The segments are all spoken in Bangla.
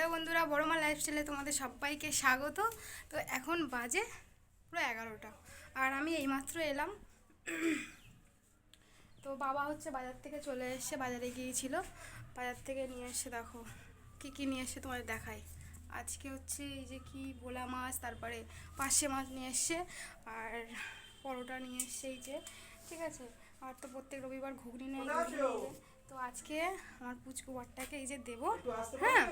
হ্যালো বন্ধুরা বড়মা লাইফস্টাইলে তোমাদের সবাইকে স্বাগত। তো এখন বাজে পুরো এগারোটা। আর আমি এইমাত্র এলাম। তো বাবা হচ্ছে বাজার থেকে চলে এসছে বাজারে গিয়েছিল। বাজার থেকে নিয়ে এসে দেখো কি কি নিয়ে এসে তোমাদের দেখাই। আজকে হচ্ছে এই যে কি বোলা মাছ তারপরে পার্শে মাছ নিয়ে এসছে আর পরোটা নিয়ে এসছে এই যে ঠিক আছে? আর তো প্রত্যেক রবিবার ঘুগনি নিয়ে তো আজকে আমার পুচকু বরটাকে এই যে দেবো। হ্যাঁ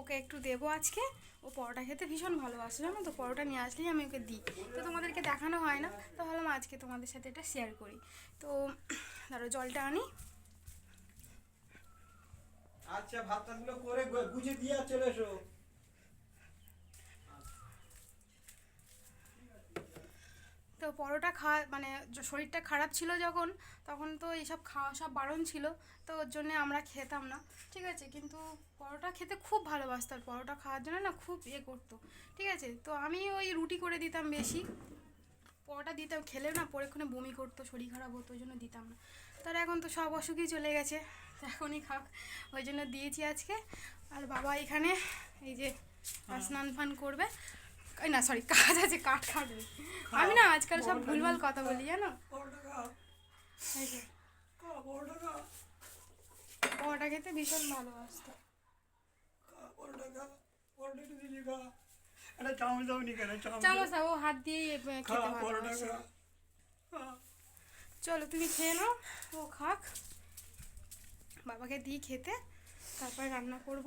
ওকে একটু দেবো আজকে। ও পরোটা খেতে ভীষণ ভালোবাসে, জানো তো? পরোটা নিয়ে আসলেই আমি ওকে দিই। তো তোমাদেরকে দেখানো হয় না, তো ভাবলাম আজকে তোমাদের সাথে এটা শেয়ার করি। তো ধরো জলটা আনি। আচ্ছা ভাতটা করে গুছিয়ে দিয়ে চলে এসো। তো পরোটা খাওয়া মানে শরীরটা খারাপ ছিল যখন তখন তো এইসব খাওয়া সব বারণ ছিল তো ওর জন্যে আমরা খেতাম না। ঠিক আছে কিন্তু পরোটা খেতে খুব ভালোবাসতো আর পরোটা খাওয়ার জন্য না খুব ইয়ে করতো। ঠিক আছে তো আমি ওই রুটি করে দিতাম বেশি। পরোটা দিতাম খেলেও না পরেক্ষণে বমি করতো শরীর খারাপ হতো ওই জন্য দিতাম না। তার এখন তো সব অসুখই চলে গেছে তো এখনই খাক ওই জন্য দিয়েছি আজকে। আর বাবা এখানে এই যে স্নান ফান করবে। না সরি কাজ আছে কাঠ কাটবে আমি না আজকাল সব ভুলভাল কথা বলি জানো? পরোটা খেতে ভীষণ ভালোবাসতো। চামচ ও হাত দিয়ে খেতে ভালোবাসে। চলো তুমি খেয়ে নাও ও খাক। বাবাকে দিই খেতে তারপরে রান্না করব।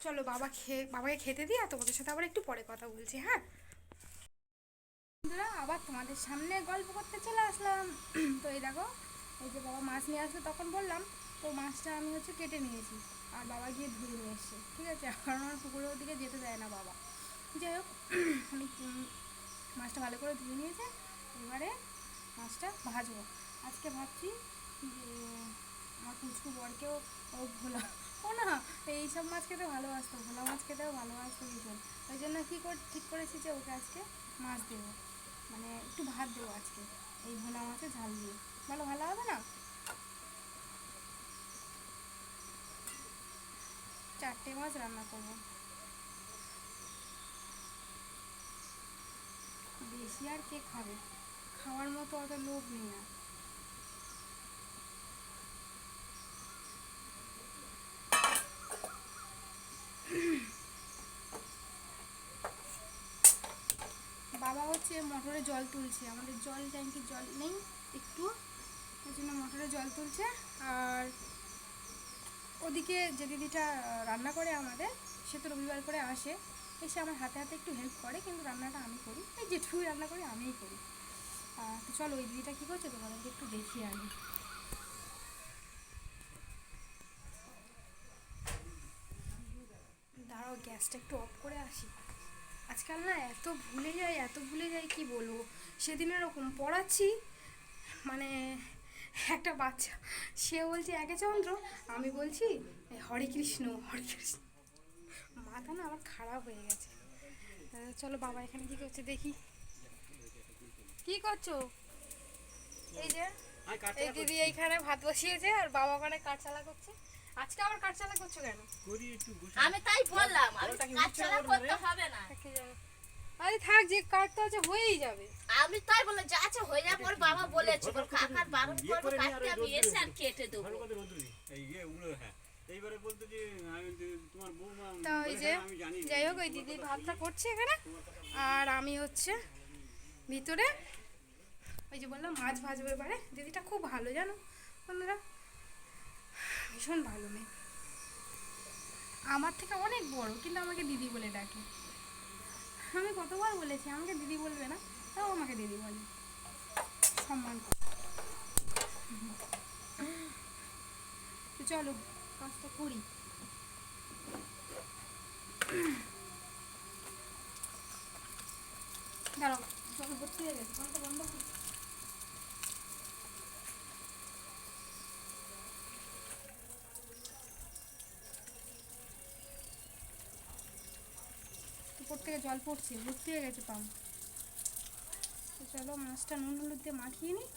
চলো বাবা খেয়ে বাবাকে খেতে দিই আর তোমাদের সাথে আবার একটু পরে কথা বলছি হ্যাঁ? বন্ধুরা, আবার তোমাদের সামনে গল্প করতে চলে আসলাম। তো এই দেখো এই যে বাবা মাছ নিয়ে আসলো তখন বললাম তো মাছটা আমি হচ্ছে কেটে নিয়েছি আর বাবা গিয়ে ধুয়ে নিয়ে এসছে ঠিক আছে? কারণ আমার পুকুরের দিকে যেতে দেয় না বাবা। যাই হোক আমি মাছটা ভালো করে ধুয়ে নিয়েছে এবারে মাছটা ভাজবো। আজকে ভাবছি যে আমার পুচকু বরকেও ও ভোলা ও না, এইসব মাছ খেতে ভালোবাসতো, ভোলা মাছ খেতেও ভালোবাসতো ভীষণ। ওই জন্য কী করে, ঠিক করেছি যে ওকে আজকে মাছ দেবো। মানে একটু ভাত দেবো আজকে, এই ভোলা মাছের ঝাল দিয়ে। ভালো ভালো হবে না? চারটে মাছ রান্না করব। বেশি আর কে খাবে? খাওয়ার মতো অত লোভ নেই না হচ্ছে মোটরে জল তুলছে। আমাদের জল ট্যাঙ্কির জল নেই একটু ওই জন্য মোটরে জল তুলছে। আর ওদিকে যে দিদিটা রান্না করে আমাদের, সে তো রবিবার করে আসে। এসে আমার হাতে হাতে একটু হেল্প করে, কিন্তু রান্নাটা আমি করি। এই যেটুকুই রান্না করি, আমিই করি। তো চলো, ওই দিদিটা কী করছে তোমাদেরকে একটু দেখিয়ে আনি। দাঁড়াও, গ্যাসটা একটু অফ করে আসি। আজকাল না এত ভুলে যাই এত ভুলে যাই কি বলব? সেদিন এরকম পড়াচ্ছি মানে একটা বাচ্চা সে বলছে একে চন্দ্র? আমি বলছি হরে কৃষ্ণ হরে কৃষ্ণ। মাথা না আমার খারাপ হয়ে গেছে। চলো বাবা এখানে কি করছে দেখি। কি করছ? এই যে এই দিদি এইখানে ভাত বসিয়েছে আর বাবা ওখানে কাঠচালা করছে। আজকে আবার কাঠচালা করছ কেন? করি একটু আমি তাই বললাম আমি ওটা কি কাজ ইচ্ছে ছাড়া করবে করতে হবে না। আরে থাক যে কাঠ তো আছে হয়েই যাবে। আমি তাই বলে যা আছে হয়ে যাবে ওর বাবা বলেছে ওর কাকার বারণ করব কাটতে আমি এসে আর কেটে দেবো। ভালো কথা। এই ইয়ে হ্যাঁ। এইবারে বলতে যে আমি তোমার বৌমা তা ওই যে হ্যাঁ, যাই হোক ওই দিদি ভাতটা করছে এখানে। আর আমি হচ্ছে ভিতরে ওই যে বললাম মাছ ভাজবো এবারে। দিদিটা খুব ভালো জানো? বন্ধুরা ভীষণ ভালো মেয়ে। আমার থেকে অনেক বড়, কিন্তু আমাকে দিদি বলে ডাকে। আমি কতবার বলেছি, আমাকে দিদি বলবে না, তাও আমাকে দিদি বলে। সম্মান তো চলো, কাজটা করি। দাঁড়াও, জল ভর্তি হয়ে গেছে বন্ধ করো। থেকে জল পড়ছে ভর্তি হয়ে গেছে পাম্প। তো চলো মাছটা নুন হলুদ দিয়ে মাখিয়ে নিই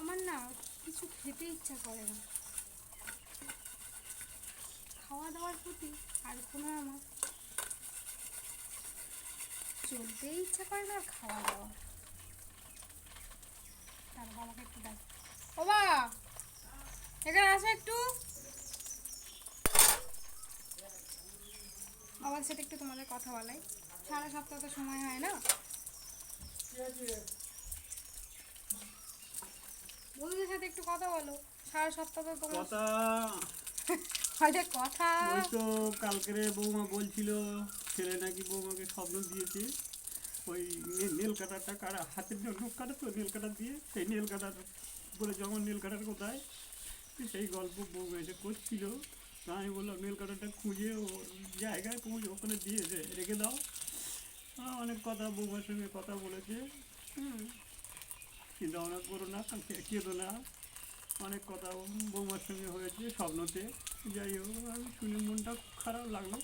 আমার না কিছু খেতে ইচ্ছা করে না। খাওয়া দাওয়ার প্রতি আর কোনো আমার চলতেই ইচ্ছা করে না খাওয়া দাওয়া। তার বাবাকে একটু ডাক ও বা এখানে আসো একটু। বাবার সাথে একটু তোমাদের কথা বলাই। সারা সপ্তাহ তো সময় হয় না। বন্ধুদের সাথে একটু কথা বলো। সারা সপ্তাহ তো তোমার কথা। হয়তো কথা। ওই তো কালকেরে বৌমা বলছিল। ছেলে নাকি বৌমাকে স্বপ্ন দিয়েছে, ওই নেল কাটারটা কাটা হাতের জন্য কাটা তো, নেল কাটার দিয়ে, সেই নেল কাটার বলে যখন নেল কাটার কোথায় সেই গল্প বৌমা এসে করছিল। তা আমি বললাম, নেল কাটারটা খুঁজে ও জায়গায় খুঁজে ওখানে দিয়েছে, রেখে দাও। অনেক কথা বৌমার সঙ্গে কথা বলেছে। চিন্তা ভাবনা করো না, কেঁদো না। অনেক কথা বৌমার সঙ্গে হয়েছে স্বপ্নতে। যাই হোক, আমি শুনে মনটা খারাপ লাগল।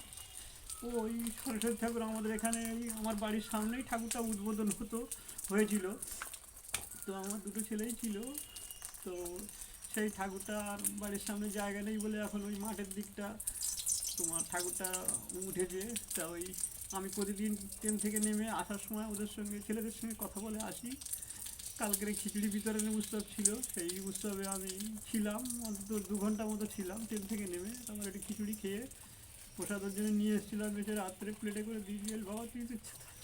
ওই সরস্বতী ঠাকুর আমাদের এখানে আমার বাড়ির সামনেই ঠাকুরটা উদ্বোধন হতো, হয়েছিল। তো আমার দুটো ছেলেই ছিল। তো সেই ঠাকুরটা আর বাড়ির সামনে জায়গা নেই বলে এখন ওই মাঠের দিকটা তোমার ঠাকুরটা উঠেছে। তা ওই আমি প্রতিদিন ট্রেন থেকে নেমে আসার সময় ওদের সঙ্গে, ছেলেদের সঙ্গে কথা বলে আসি। কালকের খিচুড়ি বিতরণের উৎসব ছিল, সেই উৎসবে আমি ছিলাম, অন্তত দু ঘণ্টা মতো ছিলাম ট্রেন থেকে নেমে। তারপর একটু খিচুড়ি খেয়ে প্রসাদের জন্য নিয়ে এসেছিলাম এসে রাত্রে প্লেটে করে দিয়ে দিয়ে বাবা তুই তো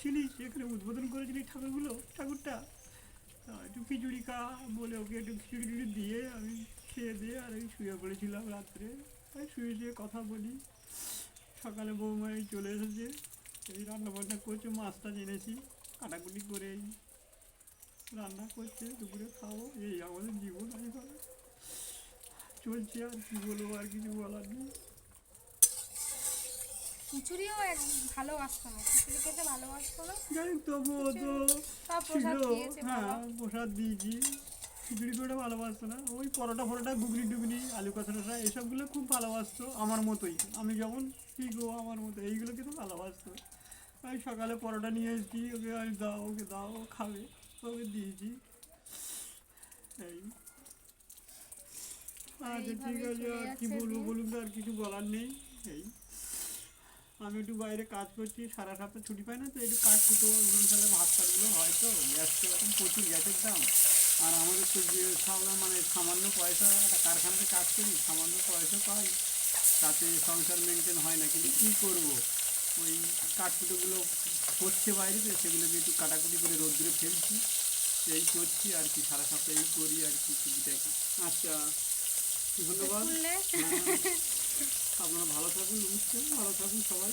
ছিলিস এখানে উদ্বোধন করেছিলি ঠাকুরগুলো, ঠাকুরটা? একটু খিচুড়ি খা, বলে ওকে একটু খিচুড়ি টিচুড়ি দিয়ে আমি খেয়ে দিয়ে আর এই শুয়ে পড়েছিলাম রাত্রে। শুয়ে শুয়ে কথা বলি। সকালে বৌমাই চলে এসেছে। এই রান্না বান্না করছে, মাছটা জেনেছি কাটাকুটি করে এই রান্না করছে, দুপুরে খাব, এই আমাদের জীবন চলছে আর কি বলব, আর কিছু বলার নেই। খিচুড়িও এক না। খিচুড়ি খেতে ভালোবাসতো না। যাই তবুও তো ছিল হ্যাঁ প্রসাদ দিয়েছি। খিচুড়ি করে ভালোবাসতো না। ওই পরোটা ফরোটা ঘুগনি টুগনি আলু টষা এসবগুলো খুব ভালোবাসতো আমার মতোই। আমি যেমন ঠিক ও আমার মতো এইগুলো কিন্তু ভালোবাসতো। আমি সকালে পরোটা নিয়ে এসেছি ওকে আমি দাও ওকে দাও খাবে ওকে দিয়েছি। এই। আচ্ছা ঠিক আছে আর কি বলব বলুন তো আর কিছু বলার নেই। এই। আমি একটু বাইরে কাজ করছি সারা সপ্তাহ ছুটি পাই না তো একটু কাজ কুটো ধরুন তাহলে ভাত টাতগুলো হয় তো গ্যাস তো এখন প্রচুর গ্যাসের দাম। আর আমাদের তো যে মানে সামান্য পয়সা একটা কারখানাতে কাজ করি সামান্য পয়সা পাই তাতে সংসার মেনটেন হয় না কিন্তু কী করব? ওই কাঠকুটোগুলো হচ্ছে বাইরেতে সেগুলোকে একটু কাটাকুটি করে রোদ্রে ফেলছি এই করছি আর কি সারা সপ্তাহ এই করি আর কি টুকিটাকি আচ্ছা ধন্যবাদ খুললে হ্যাঁ, আপনারা ভালো থাকুন, নমস্কার, ভালো থাকুন সবাই।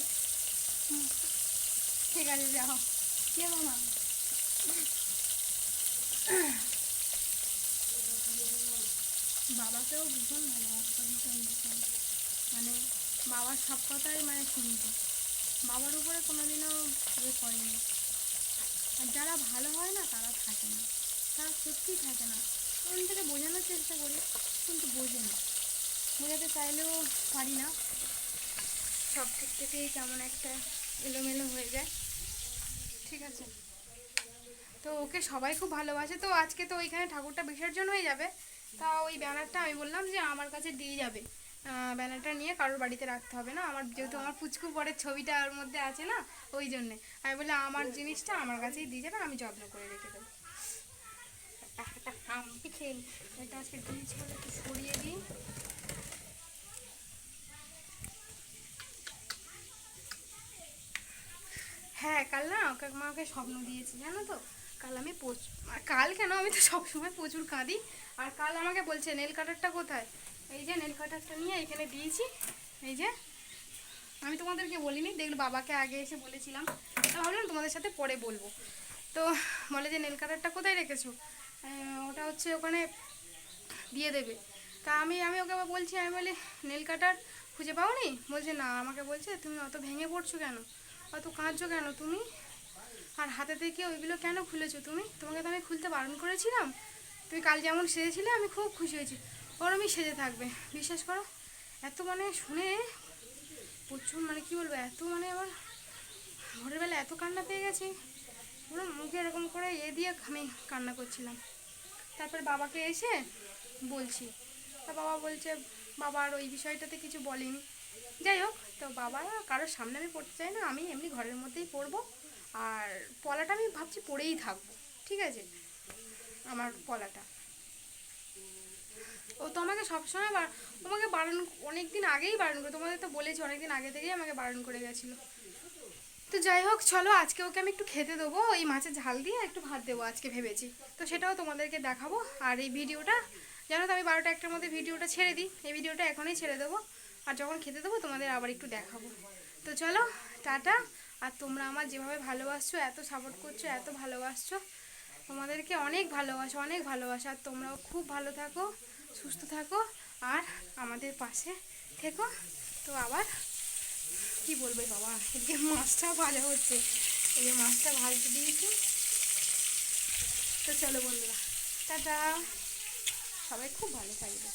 ঠিক আছে, যাও। কে মামা বাবাকেও ভীষণ ভালোবাসতো ভীষণ ভীষণ। মানে বাবার সব কথাই মানে শুনতো। বাবার উপরে কোনোদিনও ইয়ে করেনি। আর যারা ভালো হয় না, তারা থাকে না। তারা সত্যিই থাকে না। ওন থেকে বোঝানোর চেষ্টা করি, কিন্তু বোঝে না। বোঝাতে চাইলেও পারি না। সব দিক থেকেই কেমন একটা এলোমেলো হয়ে যায়। ঠিক আছে। তো ওকে সবাই খুব ভালোবাসে। তো আজকে তো ওইখানে ঠাকুরটা বিসর্জন হয়ে যাবে। তা ওই ব্যানারটা আমি বললাম যে আমার কাছে দিয়ে যাবে। ব্যানারটা নিয়ে কারোর বাড়িতে রাখতে হবে না। আমার যেহেতু আমার পুচকু পরের ছবিটা ওর মধ্যে আছে না, ওই জন্যে। আমি বললাম, আমার জিনিসটা আমার কাছেই দিয়ে যাবে, আমি যত্ন করে রেখে দেবো। আম খেয়ে এটা আজকে একটু সরিয়ে দিই। হ্যাঁ কাল না ওকে মাকে স্বপ্ন দিয়েছি, জানো তো? কাল আমি কাল কেন আমি তো সবসময় প্রচুর কাঁদি। আর কাল আমাকে বলছে, নেল কাটারটা কোথায়? এই যে নেল কাটারটা নিয়ে এখানে দিয়েছি। এই যে, আমি তোমাদেরকে বলিনি, দেখল বাবাকে আগে এসে বলেছিলাম। ভাবলাম তোমাদের সাথে পরে বলব। তো বলে যে, নেল কাটারটা কোথায় রেখেছো? ওটা হচ্ছে ওখানে দিয়ে দেবে। তা আমি আমি ওকে বলছি, আমি বলি, নেল কাটার খুঁজে পাওনি? বলছে, না। আমাকে বলছে, তুমি অত ভেঙে পড়ছো কেন? অত কাঁদছো কেন তুমি? আর হাতে থেকে ওইগুলো কেন খুলেছো তুমি? তোমাকে তো আমি খুলতে বারণ করেছিলাম। তুমি কাল যেমন সেজেছিলে, আমি খুব খুশি হয়েছি। ওরমই সেজে থাকবে, বিশ্বাস করো? এত মানে শুনে প্রচুর মানে কি বলব, এত মানে আমার ভোরের বেলা এত কান্না পেয়ে গেছি। পুরো মুখে এরকম করে এ দিয়ে আমি কান্না করছিলাম। তারপরে বাবাকে এসে বলছি। তা বাবা বলছে বাবার ওই বিষয়টাতে কিছু বলেনি। যাই হোক, তো বাবা কারোর সামনে আমি পড়তে চাই না, আমি এমনি ঘরের মধ্যেই পড়ব। আর পলাটা আমি ভাবছি পড়েই থাকব, ঠিক আছে? আমার পলাটা। ও তো আমাকে সবসময় তোমাকে বারণ অনেক দিন আগেই বারণ করে, তোমাদের তো বলেছি অনেক দিন আগে থেকেই আমাকে বারণ করে গেছিল। তো যাই হোক, চলো, আজকে ওকে আমি একটু খেতে দেবো এই মাছের ঝাল দিয়ে একটু ভাত দেবো আজকে ভেবেছি। তো সেটাও তোমাদেরকে দেখাবো, আর এই ভিডিওটা, জানো তো আমি বারোটা একটার মধ্যে ভিডিওটা ছেড়ে দিই, এই ভিডিওটা এখনই ছেড়ে দেবো। আর যখন খেতে দেবো, তোমাদের আবার একটু দেখাবো। তো চলো, টাটা। আর তোমরা আমার যেভাবে ভালোবাসছো, এত সাপোর্ট করছ, এত ভালোবাসছো, তোমাদেরকে অনেক ভালোবাসো, অনেক ভালোবাসা। আর তোমরাও খুব ভালো থাকো, সুস্থ থাকো, আর আমাদের পাশে থেকো। তো আবার কি বলবে বাবা? এদিকে মাছটা ভাজা হচ্ছে, এই যে মাছটা ভাজতে দিয়েছি। তো চলো বন্ধুরা, টাটা। সবাই খুব ভালো থাকবে।